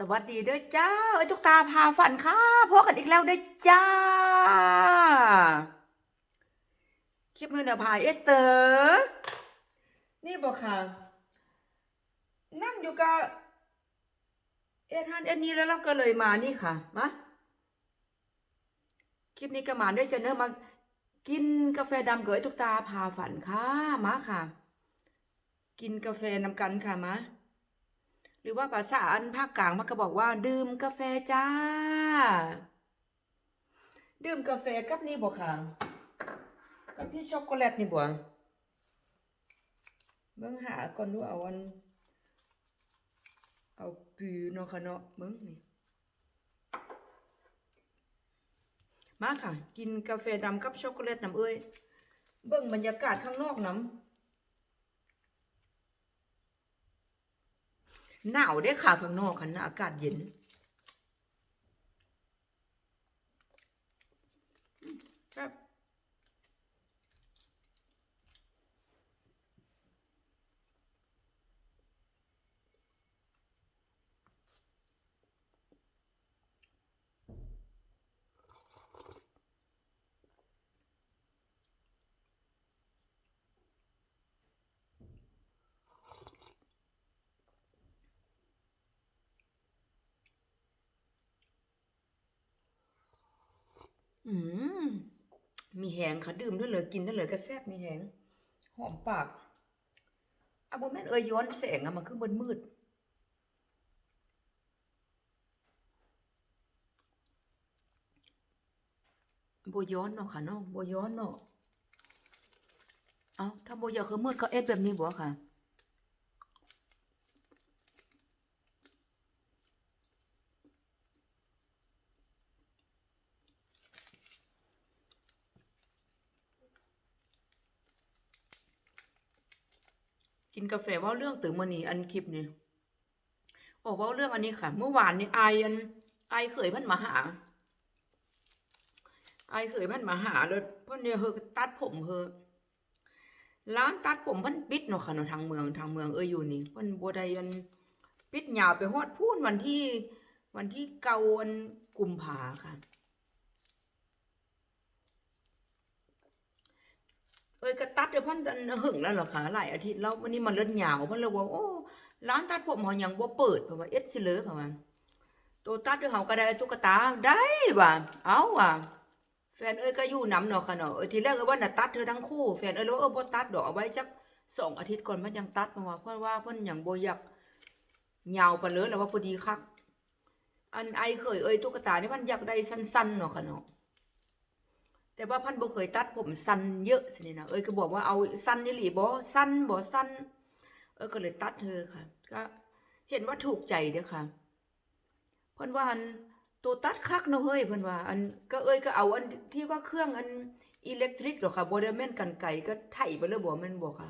สวัสดีเด้อจ้าไอ้ทุกตาพาฝันค่ะพบกันอีกแล้วเด้อจ้า คลิปมือเนยพายเอเตอร์นี่บอกค่ะ นั่งอยู่กับเอ็ดฮันเอ็ดนี้แล้วเราก็เลยมานี่ค่ะมาคลิปนี้ก็มาด้วยจะเนื้อมากินกาแฟดำเกับไอ้ทุกตาพาฝันค่ะมาค่ะ กินกาแฟนำกันค่ะมา รือว่าภาษาอันภาคกลางมันก็บอกว่า ดื่มกาแฟจ้า ดื่มกาแฟกับนี่บอกค่ะกับพี่ช็อกโกแลตนี่บ่เบิ่งหาก่อนดูเอาอัน เอาปีเนาะค่ะเนาะเบิ่งนี่มาค่ะ กินกาแฟดำกับช็อกโกแลตน้ำเอ้ยเบิ่งบรรยากาศข้างนอกน้ำ หนาวได้ค่ะข้างนอกค่ะนะอากาศเย็น อืมมีแหงค่ะดื่มด้วยเลยกินด้วยเลยก็แซ่บมีแหง หอมปากอะบแม่นเอ่ยย้อนแสงอะมันคือมืดมืด โบย้อนเนาะค่ะเนาะโบย้อนเนาะ เอ้าถ้าโบอยากคือมืดเขาเอ็ดแบบนี้บ่ค่ะ กินกาแฟว่าเรื่องตื่นมื้อนี้อันคลิปนี้โอ้ว่าเรื่องอันนี้ค่ะ เมื่อวานนี้ไออันไอเคยพิ่นมาหา ไอเคยพิ่นมาหาแล้วพ่นเนี่ยเฮอตัดผมเฮอร้านตัดผมพิ่นปิดเนาะค่ะเนาะทางเมืองทางเมืองเอ้ยอยู่นี่พิ่นบ่ได้อันปิดยาวไปฮอดพูนวันที่ วันที่เกาอันกุมภาค่ะ เอ้ยก็ตัดเดี๋ยวพันอันหึงแล้วเหรอคะหลายอาทิตย์แล้ววันนี้มันเลิ่นยาวพิ่นเลยว่าโอ้ร้านตัดผมเฮายังบ่เปิดเพราะว่าเอ็ดสิเลือเขาว่าตัวตัดเดี๋ยวเฮาก็ได้ตุ๊กตาได้ว่ะเอาว่ะแฟนเอ้ยก็อยู่นํเนาะค่ะเนาะเอ้ยทีแรกเอ้ยว่าน่ะตัดเธอทั้งคู่แฟนเอ้ยแล้เออบ่ตัดดอกเอาไว้จักสองอาทิตย์ก่อนมันยังตัดเพราะว่าเพิ่นว่าเพิ่นยังโบอยากยาวปเลยแล้วว่าพอดีคักอันไอเคยเอ้ยตุ๊กตานี่มันอยากได้สั้นๆเนาะค่ะเนาะ แต่ว่าพันบ่เคยตัดผมสั้นเยอะสินี่นะเอ้ยก็บอกว่าเอาสั้นนี่หลีบ่สั้นบ่สั้น เออก็เลยตัดเธอค่ะ ก็เห็นว่าถูกใจเด้อค่ะเพิ่นว่าอันตัวตัดคักเนาะเฮ้ยเพิ่นว่าอันก็เอ้ยก็เอาอันที่ว่าเครื่องอันอิเล็กทริกหรอกค่ะบ่ได้แม่นกันไกลก็ไถไปเลยบ่แม่นบ่ค่ะ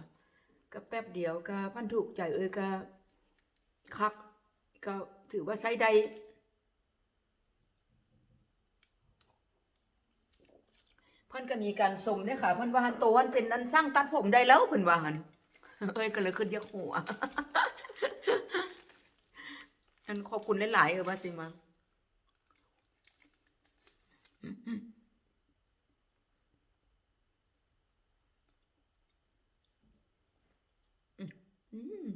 ก็แป๊บเดียวก็พันถูกใจเอ้ยก็คักก็ถือว่าใช้ได้ พิ่นก็มีการสมเนี่ยค่ะเพิ่นว่าหันโตวันเป็นอันสร้างตัดผมได้แล้วเพิ่นว่าหันเอ้ยก็เลยขึ้นยักหัวอันขอบคุณหลายๆเออว่าสิมาอืม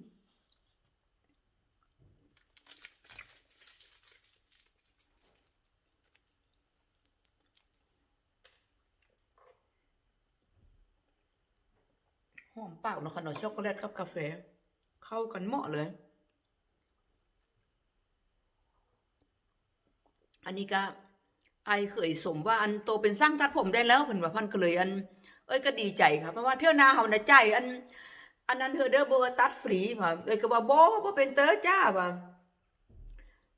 ห อมปากเนาะขนมช็อกโกแลตกับกาแฟ เข้ากันเหมาะเลย อันนี้ก็ไอเคยสมว่าอันโตเป็นสร้างตัดผมได้แล้วเพิ่นว่าพันก็เลยอัน เอ้ยก็ดีใจค่ะเพราะว่าเที่ยวนาเฮาน่ะใจอัน อันนั้นเธอเด้อบ่ว่าตัดฟรีว่าเอ้ยก็ว่าบ่บ่เป็นเตอจ้าว่า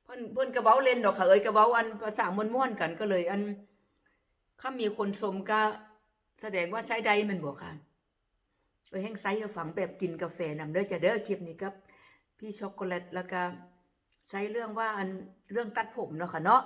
เพิ่นเพิ่นก็เว้าเล่นดอกค่ะเอ้ยก็เว้าอันภาษาม่วนๆกันก็เลยอันถ้ามีคนชมก็แสดงว่าใช้ได้มันบ่ค่ะ เอ้ยแฮงไซให้ฟังแบบกินกาแฟนำเด้อจะเด้อคลิปนี้ครับพี่ช็อกโกแลตแล้วก็ใช้เรื่องว่าอันเรื่องตัดผมเนาะค่ะเนาะ